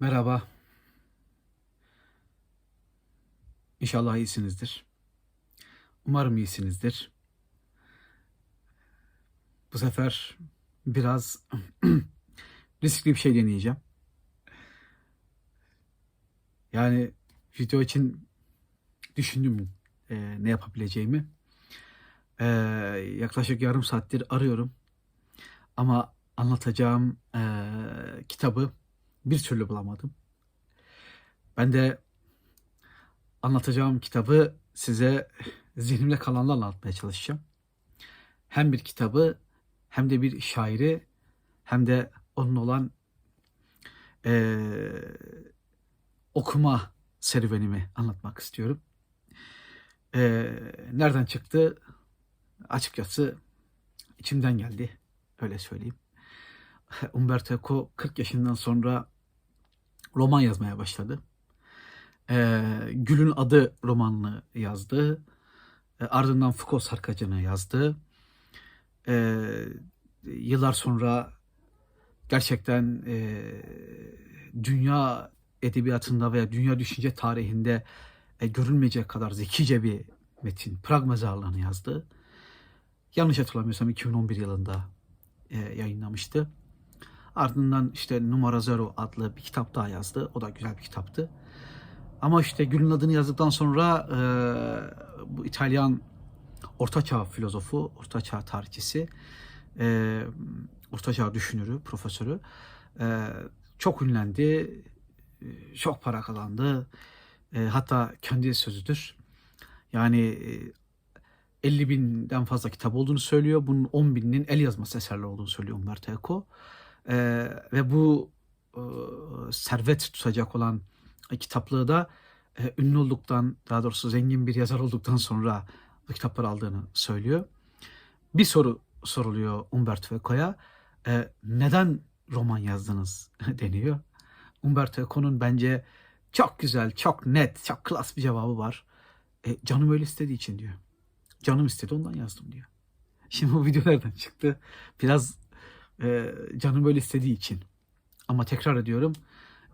Merhaba. İnşallah iyisinizdir. Umarım iyisinizdir. Bu sefer biraz riskli bir şey deneyeceğim. Yani video için düşündüm e, ne yapabileceğimi. E, yaklaşık yarım saattir arıyorum. Ama anlatacağım e, kitabı bir türlü bulamadım. Ben de anlatacağım kitabı size zihnimde kalanlarla anlatmaya çalışacağım. Hem bir kitabı hem de bir şairi hem de onun olan eee, okuma serüvenimi anlatmak istiyorum. Eee, nereden çıktı? Açıkçası içimden geldi. Öyle söyleyeyim. Umberto Eco 40 yaşından sonra roman yazmaya başladı. Ee, Gül'ün Adı romanını yazdı. Ee, ardından Foucault Sarkacı'nı yazdı. Ee, yıllar sonra gerçekten e, dünya edebiyatında veya dünya düşünce tarihinde e, görülmeyecek kadar zekice bir metin. Prag Mezarlığı'nı yazdı. Yanlış hatırlamıyorsam 2011 yılında e, yayınlamıştı. Ardından işte Numara Zero adlı bir kitap daha yazdı. O da güzel bir kitaptı. Ama işte Gül'ün adını yazdıktan sonra e, bu İtalyan ortaçağ filozofu, ortaçağ tarihçisi, e, ortaçağ düşünürü, profesörü e, çok ünlendi, e, çok para kazandı. E, hatta kendi sözüdür. Yani e, 50 binden fazla kitap olduğunu söylüyor. Bunun 10 bininin el yazması eserler olduğunu söylüyor Umberto Eco. Ee, ve bu e, servet tutacak olan kitaplığı da e, ünlü olduktan, daha doğrusu zengin bir yazar olduktan sonra bu kitapları aldığını söylüyor. Bir soru soruluyor Umberto Eco'ya. E, neden roman yazdınız deniyor. Umberto Eco'nun bence çok güzel, çok net, çok klas bir cevabı var. E, canım öyle istediği için diyor. Canım istedi ondan yazdım diyor. Şimdi bu video nereden çıktı? Biraz e, canım böyle istediği için. Ama tekrar ediyorum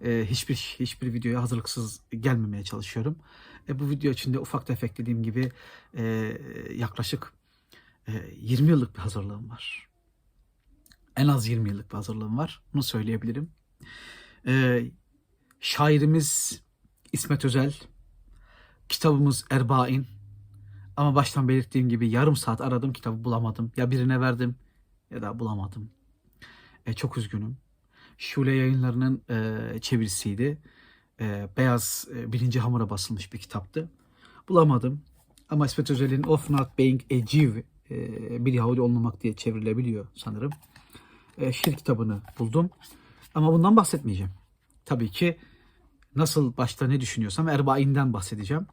e, hiçbir hiçbir videoya hazırlıksız gelmemeye çalışıyorum. E, bu video için de ufak tefek dediğim gibi e, yaklaşık e, 20 yıllık bir hazırlığım var. En az 20 yıllık bir hazırlığım var. Bunu söyleyebilirim. E, şairimiz İsmet Özel, kitabımız Erbain. Ama baştan belirttiğim gibi yarım saat aradım kitabı bulamadım. Ya birine verdim ya da bulamadım. E, çok üzgünüm. Şule yayınlarının e, çevirisiydi. E, beyaz e, birinci hamura basılmış bir kitaptı. Bulamadım. Ama İsmet Özel'in Of Not Being a Jew e, bir Yahudi olmamak diye çevrilebiliyor sanırım. E, şiir kitabını buldum. Ama bundan bahsetmeyeceğim. Tabii ki nasıl başta ne düşünüyorsam Erbain'den bahsedeceğim.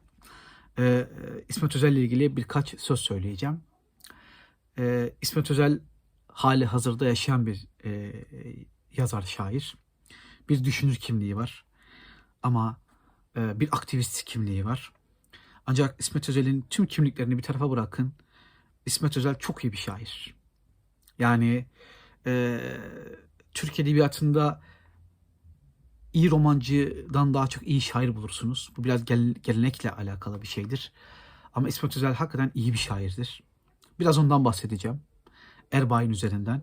E, e, İsmet Özel ile ilgili birkaç söz söyleyeceğim. E, İsmet Özel hali hazırda yaşayan bir e, yazar, şair. Bir düşünür kimliği var. Ama e, bir aktivist kimliği var. Ancak İsmet Özel'in tüm kimliklerini bir tarafa bırakın. İsmet Özel çok iyi bir şair. Yani e, Türk Edebiyatı'nda iyi romancıdan daha çok iyi şair bulursunuz. Bu biraz gel, gelenekle alakalı bir şeydir. Ama İsmet Özel hakikaten iyi bir şairdir. Biraz ondan bahsedeceğim. Erbain üzerinden.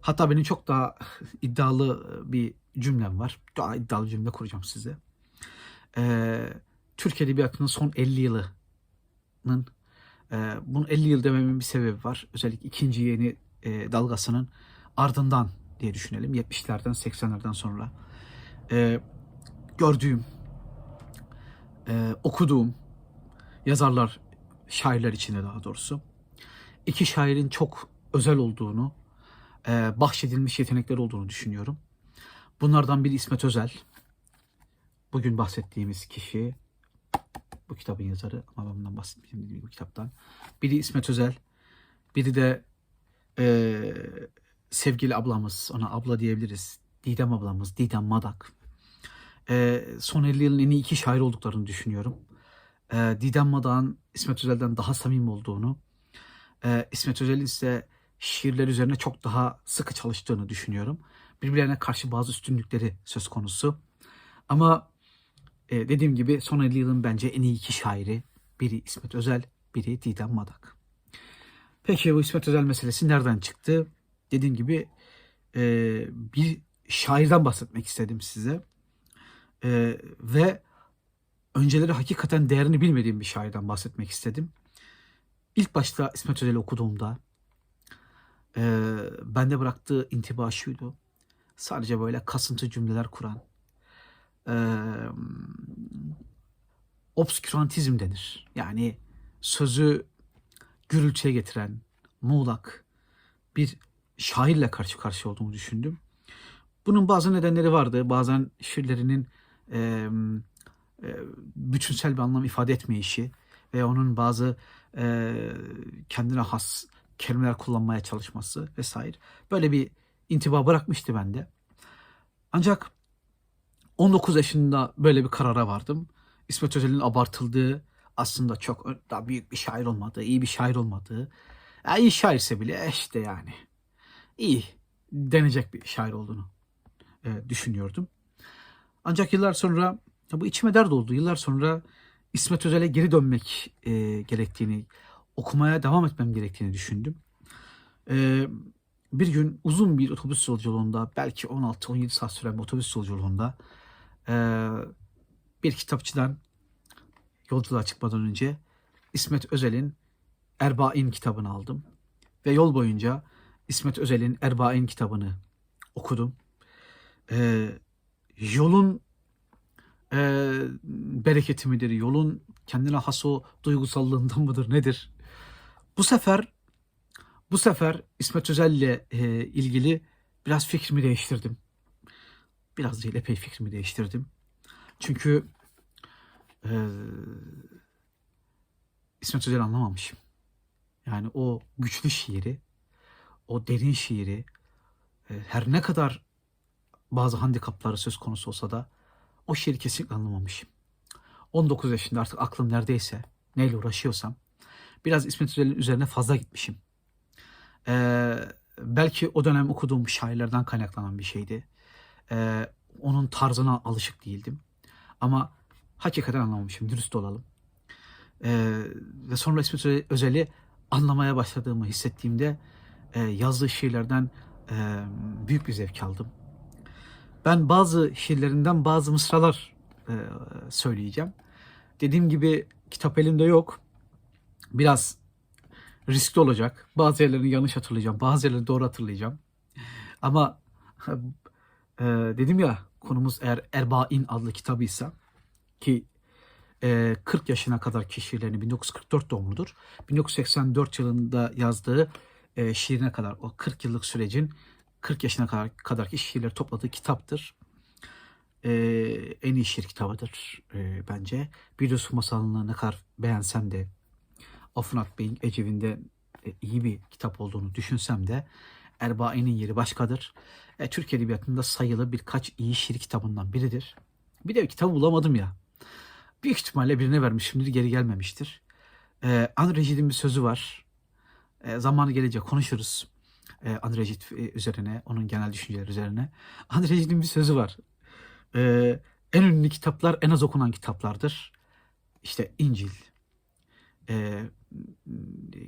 Hatta benim çok daha iddialı bir cümlem var. Daha iddialı cümle kuracağım size. Ee, Türk Edebiyatı'nın son 50 yılının e, bunun 50 yıl dememin bir sebebi var. Özellikle ikinci yeni e, dalgasının ardından diye düşünelim. 70'lerden 80'lerden sonra e, gördüğüm, e, okuduğum yazarlar, şairler içinde daha doğrusu iki şairin çok özel olduğunu, e, bahşedilmiş yetenekleri olduğunu düşünüyorum. Bunlardan biri İsmet Özel. Bugün bahsettiğimiz kişi bu kitabın yazarı ama ben bundan bahsetmeyeceğim bu kitaptan. Biri İsmet Özel, biri de e, sevgili ablamız, ona abla diyebiliriz. Didem ablamız, Didem Madak. E, son 50 yılın en iyi iki şair olduklarını düşünüyorum. E, Didem Madak'ın İsmet Özel'den daha samimi olduğunu, e, İsmet Özel'in ise şiirler üzerine çok daha sıkı çalıştığını düşünüyorum. Birbirlerine karşı bazı üstünlükleri söz konusu. Ama e, dediğim gibi son 50 yılın bence en iyi iki şairi. Biri İsmet Özel, biri Didem Madak. Peki bu İsmet Özel meselesi nereden çıktı? Dediğim gibi e, bir şairden bahsetmek istedim size. E, ve önceleri hakikaten değerini bilmediğim bir şairden bahsetmek istedim. İlk başta İsmet Özel'i okuduğumda e, bende bıraktığı intiba şuydu. Sadece böyle kasıntı cümleler kuran, e, obskürantizm denir. Yani sözü gürültüye getiren, muğlak bir şairle karşı karşıya olduğumu düşündüm. Bunun bazı nedenleri vardı. Bazen şiirlerinin e, e, bütünsel bir anlam ifade etmeyişi ve onun bazı e, kendine has kelimeler kullanmaya çalışması vesaire. Böyle bir intiba bırakmıştı bende. Ancak 19 yaşında böyle bir karara vardım. İsmet Özel'in abartıldığı, aslında çok daha büyük bir şair olmadığı, iyi bir şair olmadığı, ya iyi şairse bile işte yani iyi denecek bir şair olduğunu e, düşünüyordum. Ancak yıllar sonra ya bu içime dert oldu. Yıllar sonra İsmet Özel'e geri dönmek e, gerektiğini, okumaya devam etmem gerektiğini düşündüm. E, bir gün uzun bir otobüs yolculuğunda, belki 16-17 saat süren bir otobüs yolculuğunda e, bir kitapçıdan yolculuğa çıkmadan önce İsmet Özel'in Erbain kitabını aldım. Ve yol boyunca İsmet Özel'in Erbain kitabını okudum. E, yolun e, bereketi midir? Yolun kendine has o duygusallığından mıdır? Nedir? Bu sefer bu sefer İsmet Özel'le e, ilgili biraz fikrimi değiştirdim. Biraz değil epey fikrimi değiştirdim. Çünkü e, İsmet Özel'i anlamamışım. Yani o güçlü şiiri, o derin şiiri e, her ne kadar bazı handikapları söz konusu olsa da o şiiri kesinlikle anlamamışım. 19 yaşında artık aklım neredeyse neyle uğraşıyorsam biraz İsmet Özel'in üzerine fazla gitmişim. Ee, belki o dönem okuduğum şairlerden kaynaklanan bir şeydi. Ee, onun tarzına alışık değildim. Ama hakikaten anlamamışım, dürüst olalım. Ee, ve sonra İsmet Özel'i anlamaya başladığımı hissettiğimde e, yazdığı şiirlerden e, büyük bir zevk aldım. Ben bazı şiirlerinden bazı mısralar e, söyleyeceğim. Dediğim gibi kitap elimde yok. Biraz riskli olacak. Bazı yerlerini yanlış hatırlayacağım. Bazı yerlerini doğru hatırlayacağım. Ama e, dedim ya konumuz eğer Erbain adlı kitabıysa ki e, 40 yaşına kadar şiirlerini 1944 doğumludur. 1984 yılında yazdığı e, şiirine kadar o 40 yıllık sürecin 40 yaşına kadar kadarki şiirleri topladığı kitaptır. E, en iyi şiir kitabıdır e, bence. Bir Yusuf masalını ne kadar beğensem de Afunat Bey'in Ecevinde e, iyi bir kitap olduğunu düşünsem de Erbain'in yeri başkadır. E, Türk Edebiyatı'nda sayılı birkaç iyi şiir kitabından biridir. Bir de kitabı bulamadım ya. Büyük ihtimalle birine vermişimdir, geri gelmemiştir. E, André Gide'in bir sözü var. E, zamanı gelince konuşuruz. E, André Gide e, üzerine, onun genel düşünceleri üzerine. André Gide'in bir sözü var. E, en ünlü kitaplar en az okunan kitaplardır. İşte İncil, e,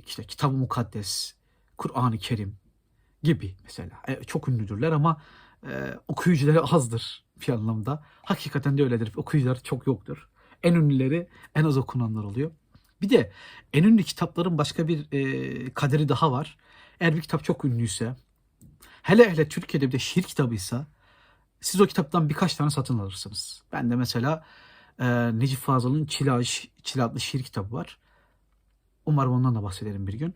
işte Kitab-ı Mukaddes, Kur'an-ı Kerim gibi mesela. E, çok ünlüdürler ama e, okuyucuları azdır bir anlamda. Hakikaten de öyledir. Okuyucular çok yoktur. En ünlüleri en az okunanlar oluyor. Bir de en ünlü kitapların başka bir e, kaderi daha var. Eğer bir kitap çok ünlüyse, hele hele Türkiye'de bir de şiir kitabıysa siz o kitaptan birkaç tane satın alırsınız. Ben de mesela e, Necip Fazıl'ın Çile adlı şiir kitabı var. Umarım ondan da bahsederim bir gün.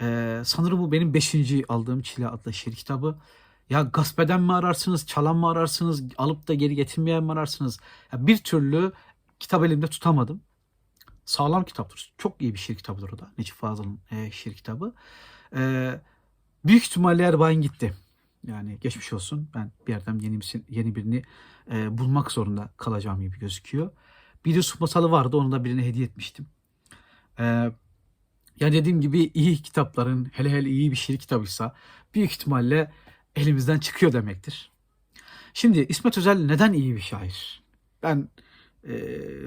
Ee, sanırım bu benim beşinci aldığım Çile adlı şiir kitabı. Ya gasp eden mi ararsınız, çalan mı ararsınız, alıp da geri getirmeyen mi ararsınız? Ya bir türlü kitap elimde tutamadım. Sağlam kitaptır. Çok iyi bir şiir kitabıdır o da. Necip Fazıl'ın e, şiir kitabı. Ee, büyük ihtimalle Erbain gitti. Yani geçmiş olsun. Ben bir yerden yeni, bir, yeni birini e, bulmak zorunda kalacağım gibi gözüküyor. Bir Yusuf masalı vardı. Onu da birine hediye etmiştim. Ee, ya dediğim gibi iyi kitapların hele hele iyi bir şiir kitabıysa büyük ihtimalle elimizden çıkıyor demektir. Şimdi İsmet Özel neden iyi bir şair? Ben e,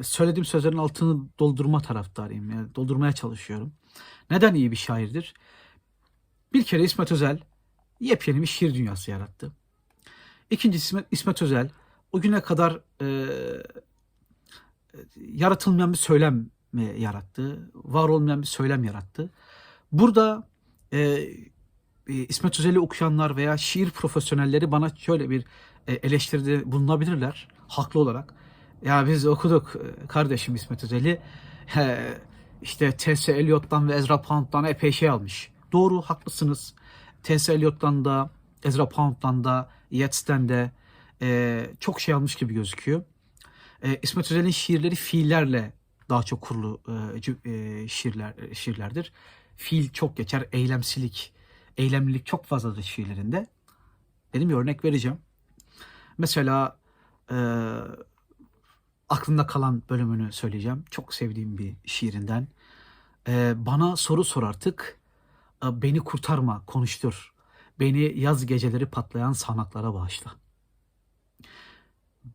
söylediğim sözlerin altını doldurma taraftarıyım. Yani doldurmaya çalışıyorum. Neden iyi bir şairdir? Bir kere İsmet Özel yepyeni bir şiir dünyası yarattı. İkincisi İsmet, İsmet Özel o güne kadar e, yaratılmayan bir söylem yarattı. Var olmayan bir söylem yarattı. Burada e, e, İsmet Özel'i okuyanlar veya şiir profesyonelleri bana şöyle bir e, eleştiride bulunabilirler haklı olarak. Ya biz okuduk e, kardeşim İsmet Özel'i. İşte T.S. Eliot'tan ve Ezra Pound'dan epey şey almış. Doğru haklısınız. T.S. Eliot'tan da Ezra Pound'dan da Yeats'ten de çok şey almış gibi gözüküyor. İsmet Özel'in şiirleri fiillerle daha çok kurulu e, e, şiirler şiirlerdir. Fiil çok geçer, eylemsilik, eylemlilik çok fazladır şiirlerinde. Dedim bir örnek vereceğim. Mesela e, aklımda kalan bölümünü söyleyeceğim. Çok sevdiğim bir şiirinden. E, bana soru sor artık, e, beni kurtarma, konuştur. Beni yaz geceleri patlayan sanaklara bağışla.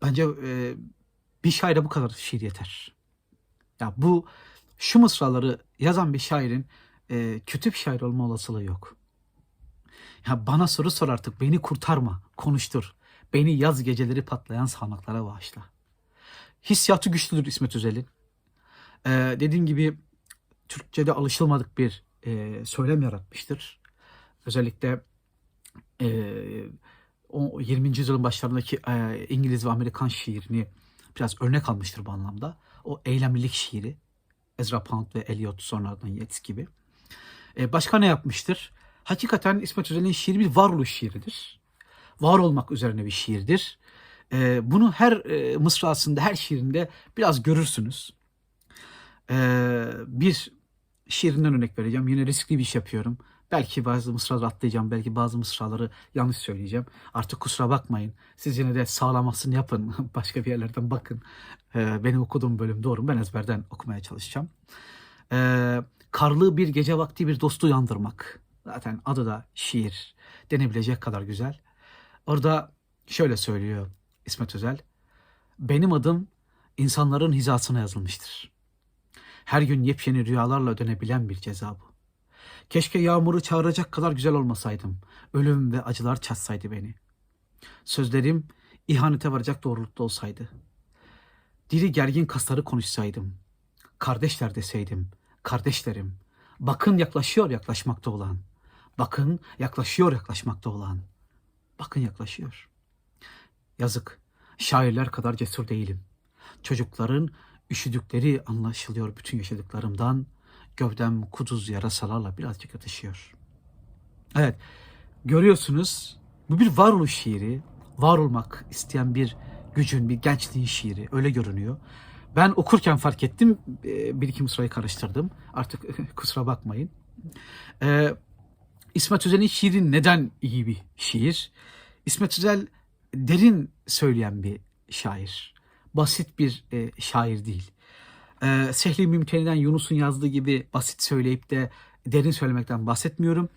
Bence e, bir şaire bu kadar şiir yeter. Ya bu şu mısraları yazan bir şairin e, kötü şair olma olasılığı yok. Ya bana soru sor artık, beni kurtarma, konuştur. Beni yaz geceleri patlayan sanaklara bağışla. Hissiyatı güçlüdür İsmet Özel'in. E, dediğim gibi Türkçe'de alışılmadık bir e, söylem yaratmıştır. Özellikle e, o 20. yüzyılın başlarındaki e, İngiliz ve Amerikan şiirini biraz örnek almıştır bu anlamda. O eylemlilik şiiri. Ezra Pound ve Eliot sonradan Yeats gibi. E, başka ne yapmıştır? Hakikaten İsmet Özel'in şiiri bir varoluş şiiridir. Var olmak üzerine bir şiirdir. E, bunu her e, mısrasında, her şiirinde biraz görürsünüz. E, bir şiirinden örnek vereceğim. Yine riskli bir iş yapıyorum. Belki bazı mısraları atlayacağım. Belki bazı mısraları yanlış söyleyeceğim. Artık kusura bakmayın. Siz yine de sağlamasını yapın. Başka bir yerlerden bakın. Ee, benim okuduğum bölüm doğru mu? Ben ezberden okumaya çalışacağım. Ee, karlı bir gece vakti bir dostu uyandırmak. Zaten adı da şiir. Denebilecek kadar güzel. Orada şöyle söylüyor İsmet Özel. Benim adım insanların hizasına yazılmıştır. Her gün yepyeni rüyalarla dönebilen bir ceza bu. Keşke yağmuru çağıracak kadar güzel olmasaydım. Ölüm ve acılar çatsaydı beni. Sözlerim ihanete varacak doğrultuda olsaydı. Dili gergin kasları konuşsaydım. Kardeşler deseydim. Kardeşlerim. Bakın yaklaşıyor yaklaşmakta olan. Bakın yaklaşıyor yaklaşmakta olan. Bakın yaklaşıyor. Yazık. Şairler kadar cesur değilim. Çocukların üşüdükleri anlaşılıyor bütün yaşadıklarımdan. Gövdem kuduz yarasalarla birazcık atışıyor. Evet, görüyorsunuz bu bir varoluş şiiri. Var olmak isteyen bir gücün, bir gençliğin şiiri. Öyle görünüyor. Ben okurken fark ettim. e, Bir iki mısrayı karıştırdım. Artık kusura bakmayın. Ee, İsmet Özel'in şiiri neden iyi bir şiir? İsmet Özel derin söyleyen bir şair. Basit bir e, şair değil. Ee, Sehli Mümteni'den Yunus'un yazdığı gibi basit söyleyip de derin söylemekten bahsetmiyorum.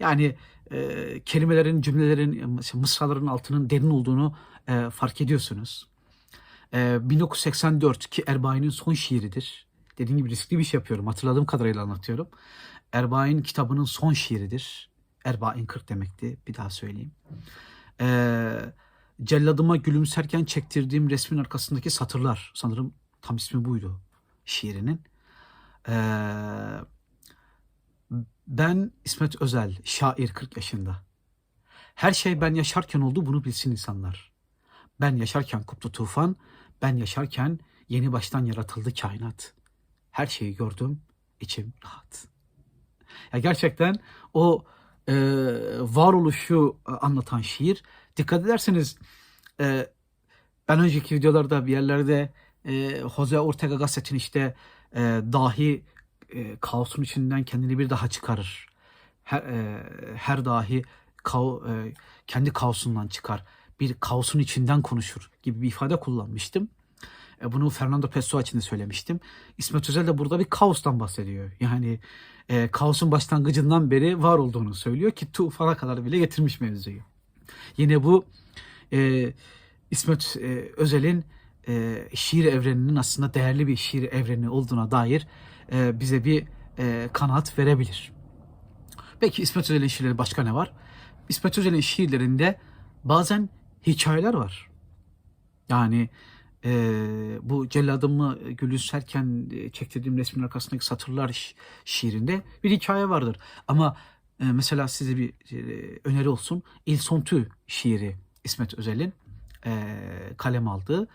Yani e, kelimelerin, cümlelerin, mısraların altının derin olduğunu e, fark ediyorsunuz. E, 1984 ki Erbain'in son şiiridir. Dediğim gibi riskli bir şey yapıyorum. Hatırladığım kadarıyla anlatıyorum. Erbain kitabının son şiiridir. Erbain 40 demekti. Bir daha söyleyeyim. E, celladıma gülümserken çektirdiğim resmin arkasındaki satırlar. Sanırım tam ismi buydu şiirinin. Ee, ben İsmet Özel, şair 40 yaşında. Her şey ben yaşarken oldu bunu bilsin insanlar. Ben yaşarken koptu tufan, ben yaşarken yeni baştan yaratıldı kainat. Her şeyi gördüm, içim rahat. Ya gerçekten o e, varoluşu anlatan şiir. Dikkat ederseniz e, ben önceki videolarda bir yerlerde e, Jose Ortega Gasset'in işte e, dahi e, kaosun içinden kendini bir daha çıkarır. Her, e, her dahi kao, e, kendi kaosundan çıkar. Bir kaosun içinden konuşur gibi bir ifade kullanmıştım. E, bunu Fernando Pessoa için de söylemiştim. İsmet Özel de burada bir kaostan bahsediyor. Yani e, kaosun başlangıcından beri var olduğunu söylüyor ki tufana kadar bile getirmiş mevzuyu. Yine bu e, İsmet e, Özel'in e, şiir evreninin aslında değerli bir şiir evreni olduğuna dair e, bize bir e, kanaat verebilir. Peki İsmet Özel'in şiirleri başka ne var? İsmet Özel'in şiirlerinde bazen hikayeler var. Yani e, bu celladımı gülümserken e, çektirdiğim resmin arkasındaki satırlar şi- şiirinde bir hikaye vardır. Ama e, mesela size bir e, öneri olsun. Il Sontu şiiri İsmet Özel'in e, kalem aldığı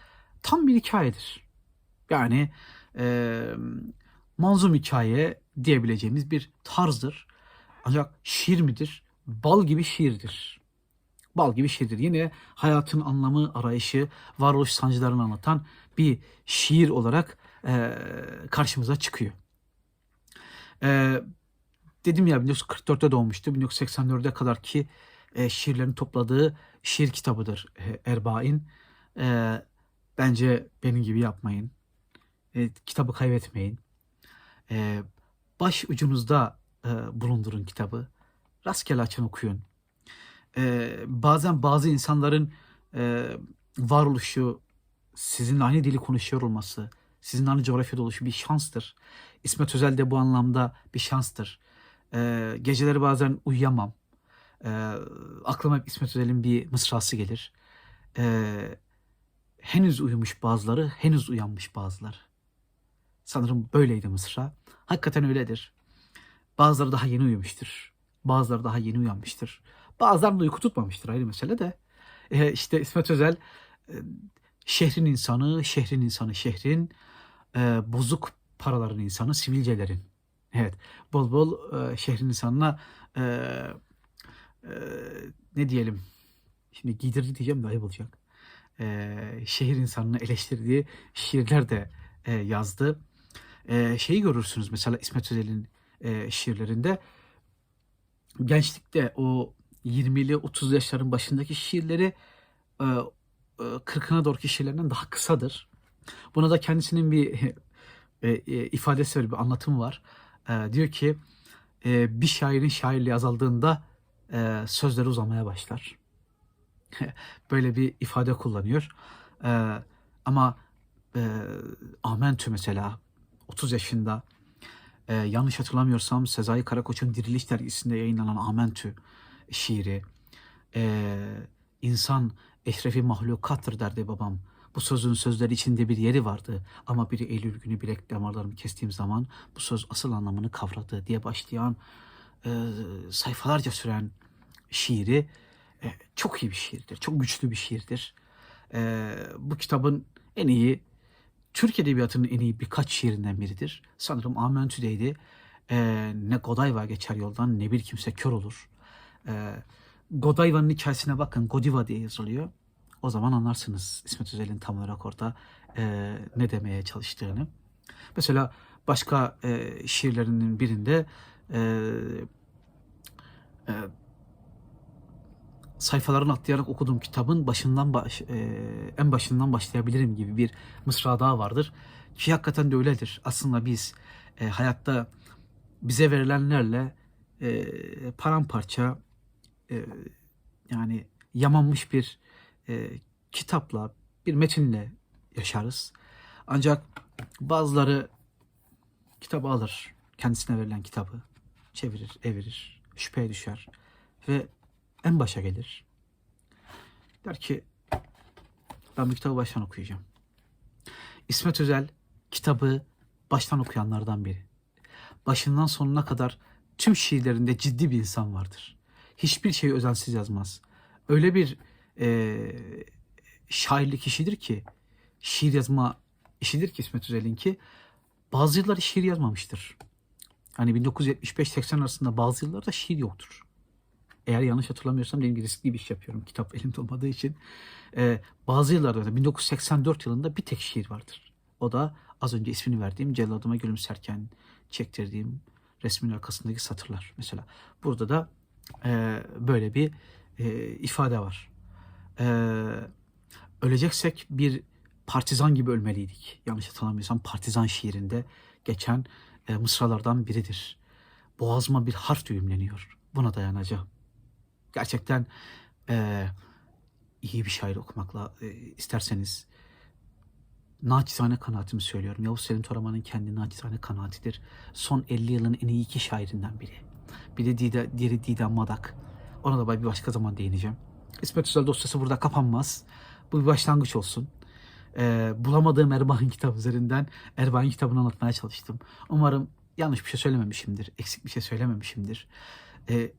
tam bir hikayedir. Yani e, manzum hikaye diyebileceğimiz bir tarzdır. Ancak şiir midir? Bal gibi şiirdir. Bal gibi şiirdir. Yine hayatın anlamı, arayışı, varoluş sancılarını anlatan bir şiir olarak e, karşımıza çıkıyor. E, dedim ya 1944'te doğmuştu. 1984'e kadar ki e, şiirlerini topladığı şiir kitabıdır e, Erbain. E, bence benim gibi yapmayın. E, kitabı kaybetmeyin. E, baş ucunuzda e, bulundurun kitabı. Rastgele açın okuyun. E, bazen bazı insanların e, varoluşu sizinle aynı dili konuşuyor olması, sizinle aynı coğrafyada oluşu bir şanstır. İsmet Özel de bu anlamda bir şanstır. E, geceleri bazen uyuyamam. E, aklıma hep İsmet Özel'in bir mısrası gelir. E, henüz uyumuş bazıları, henüz uyanmış bazıları. Sanırım böyleydi mısra. Hakikaten öyledir. Bazıları daha yeni uyumuştur. Bazıları daha yeni uyanmıştır. Bazılarının uyku tutmamıştır ayrı mesele de. E, işte İsmet Özel e, şehrin insanı, şehrin insanı, şehrin e, bozuk paraların insanı, sivilcelerin. Evet, bol bol e, şehrin insanına e, e, ne diyelim, şimdi giydirdi diyeceğim de ayıp olacak. E, şehir insanını eleştirdiği şiirler de e, yazdı. E, şeyi görürsünüz mesela İsmet Özel'in e, şiirlerinde gençlikte o 20'li 30 yaşların başındaki şiirleri e, e, 40'ına doğruki şiirlerinden daha kısadır. Buna da kendisinin bir e, e, ifadesi var, bir anlatım var. E, diyor ki e, bir şairin şairliği azaldığında e, sözleri uzamaya başlar. Böyle bir ifade kullanıyor. E, ama e, Amentü mesela 30 yaşında e, yanlış hatırlamıyorsam Sezai Karakoç'un Diriliş dergisinde yayınlanan Amentü şiiri e, insan eşrefi mahlukattır derdi babam. Bu sözün sözleri içinde bir yeri vardı ama biri Eylül günü bilek damarlarımı kestiğim zaman bu söz asıl anlamını kavradı diye başlayan e, sayfalarca süren şiiri çok iyi bir şiirdir. Çok güçlü bir şiirdir. E, bu kitabın en iyi Türk Edebiyatı'nın en iyi birkaç şiirinden biridir. Sanırım Amentü'deydi. E, ne Godayva geçer yoldan ne bir kimse kör olur. E, Godayva'nın hikayesine bakın. Godiva diye yazılıyor. O zaman anlarsınız İsmet Özel'in tam olarak orada e, ne demeye çalıştığını. Mesela başka e, şiirlerinin birinde e, e, sayfalarını atlayarak okuduğum kitabın başından baş, e, en başından başlayabilirim gibi bir mısra daha vardır. Ki hakikaten de öyledir. Aslında biz e, hayatta bize verilenlerle e, paramparça e, yani yamanmış bir e, kitapla, bir metinle yaşarız. Ancak bazıları kitabı alır, kendisine verilen kitabı çevirir, evirir, şüpheye düşer ve en başa gelir. Der ki ben bu kitabı baştan okuyacağım. İsmet Özel kitabı baştan okuyanlardan biri. Başından sonuna kadar tüm şiirlerinde ciddi bir insan vardır. Hiçbir şeyi özensiz yazmaz. Öyle bir e, şairlik kişidir ki şiir yazma işidir ki İsmet Özel'in ki bazı yılları şiir yazmamıştır. Hani 1975-80 arasında bazı yıllarda şiir yoktur. Eğer yanlış hatırlamıyorsam dediğim gibi riskli bir iş yapıyorum. Kitap elimde olmadığı için. Ee, bazı yıllarda da 1984 yılında bir tek şiir vardır. O da az önce ismini verdiğim Celladıma Gülümserken çektirdiğim resmin arkasındaki satırlar mesela. Burada da e, böyle bir e, ifade var. E, öleceksek bir partizan gibi ölmeliydik. Yanlış hatırlamıyorsam partizan şiirinde geçen e, mısralardan biridir. Boğazıma bir harf düğümleniyor. Buna dayanacağım. Gerçekten e, iyi bir şair okumakla e, isterseniz naçizane kanaatimi söylüyorum. Yavuz Selim Toraman'ın kendi naçizane kanaatidir. Son 50 yılın en iyi iki şairinden biri. Bir de Dida, diğeri Didem Madak. Ona da bir başka zaman değineceğim. İsmet Özel dosyası burada kapanmaz. Bu bir başlangıç olsun. Ee, bulamadığım Erbakan kitabı üzerinden Erbakan kitabını anlatmaya çalıştım. Umarım yanlış bir şey söylememişimdir. Eksik bir şey söylememişimdir. Ee,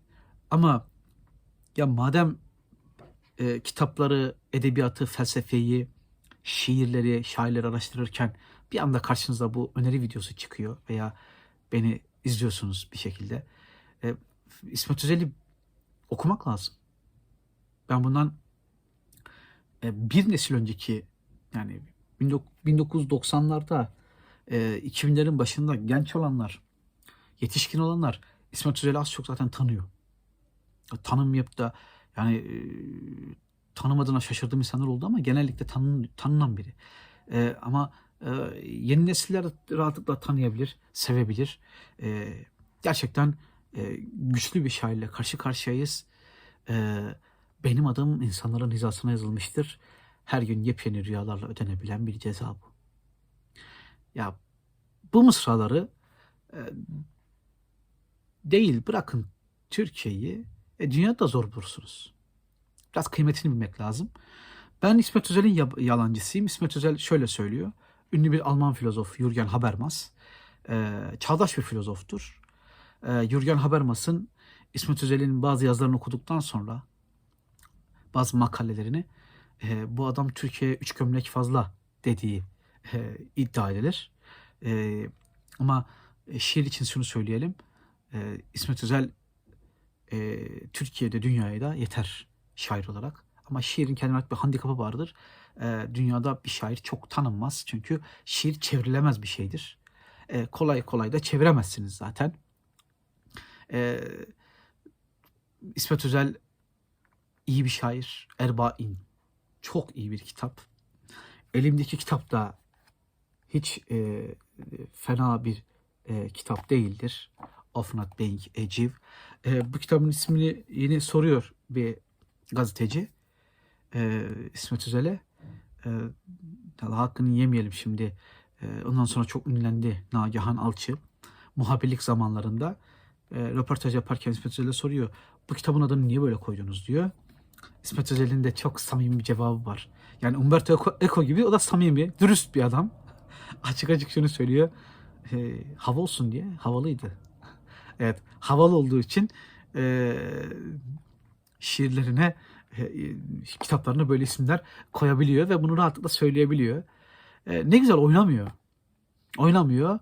ama ya madem e, kitapları, edebiyatı, felsefeyi, şiirleri, şairleri araştırırken bir anda karşınıza bu öneri videosu çıkıyor veya beni izliyorsunuz bir şekilde. E, İsmet Özel'i okumak lazım. Ben bundan e, bir nesil önceki yani 1990'larda e, 2000'lerin başında genç olanlar, yetişkin olanlar İsmet Özel'i az çok zaten tanıyor. Tanımayıp da yani e, tanımadığına şaşırdığım insanlar oldu ama genellikle tanın, tanınan biri. E, ama e, yeni nesiller rahatlıkla tanıyabilir, sevebilir. E, gerçekten e, güçlü bir şairle karşı karşıyayız. E, benim adım insanların hizasına yazılmıştır. Her gün yepyeni rüyalarla ödenebilen bir ceza bu. Ya bu mısraları e, değil bırakın Türkiye'yi e, dünyada zor bulursunuz. Biraz kıymetini bilmek lazım. Ben İsmet Özel'in yalancısıyım. İsmet Özel şöyle söylüyor. Ünlü bir Alman filozof Jürgen Habermas. E, çağdaş bir filozoftur. E, Jürgen Habermas'ın İsmet Özel'in bazı yazılarını okuduktan sonra bazı makalelerini e, bu adam Türkiye'ye üç gömlek fazla dediği e, iddia edilir. E, ama şiir için şunu söyleyelim. E, İsmet Özel e, Türkiye'de dünyaya da yeter şair olarak. Ama şiirin kendine bir handikapı vardır. E, dünyada bir şair çok tanınmaz. Çünkü şiir çevrilemez bir şeydir. E, kolay kolay da çeviremezsiniz zaten. E, İsmet Özel iyi bir şair. Erbain çok iyi bir kitap. Elimdeki kitap da hiç e, fena bir e, kitap değildir. Of Not Being a Jew. E, bu kitabın ismini yeni soruyor bir gazeteci. E, İsmet Özel'e. E, hakkını yemeyelim şimdi. E, ondan sonra çok ünlendi Nagihan Alçı. Muhabirlik zamanlarında e, röportaj yaparken İsmet Özel'e soruyor. Bu kitabın adını niye böyle koydunuz diyor. İsmet Özel'in de çok samimi bir cevabı var. Yani Umberto Eco gibi o da samimi, dürüst bir adam. açık açık şunu söylüyor. E, hava olsun diye havalıydı. Evet, havalı olduğu için e, şiirlerine, e, kitaplarına böyle isimler koyabiliyor ve bunu rahatlıkla söyleyebiliyor. E, ne güzel oynamıyor. Oynamıyor.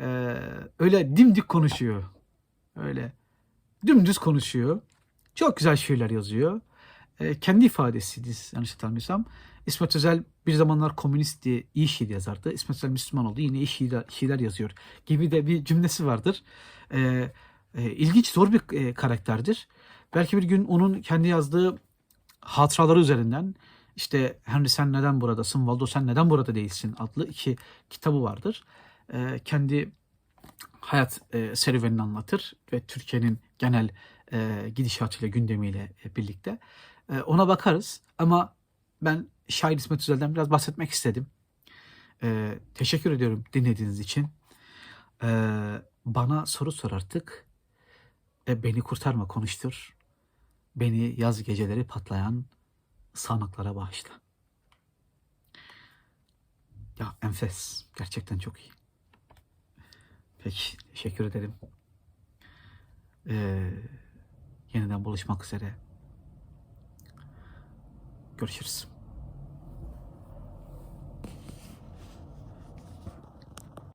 E, öyle dimdik konuşuyor. Öyle dümdüz konuşuyor. Çok güzel şiirler yazıyor. E, kendi ifadesiydi yanlış hatırlamıyorsam. İsmet Özel bir zamanlar komünist diye iyi şiir yazardı. İsmet Özel Müslüman oldu yine iyi şiirler, şiirler yazıyor gibi de bir cümlesi vardır. E, e, ilginç zor bir e, karakterdir. Belki bir gün onun kendi yazdığı hatıraları üzerinden işte Henry sen neden buradasın, Waldo sen neden burada değilsin adlı iki kitabı vardır. E, kendi hayat e, serüvenini anlatır ve Türkiye'nin genel e, gidişatıyla, gündemiyle e, birlikte. E, ona bakarız ama ben şair İsmet Özel'den biraz bahsetmek istedim. E, teşekkür ediyorum dinlediğiniz için. E, bana soru sor artık. E, beni kurtarma konuştur. Beni yaz geceleri patlayan sanıklara bağışla. Ya enfes. Gerçekten çok iyi. Peki. Teşekkür ederim. Ee, yeniden buluşmak üzere. Görüşürüz.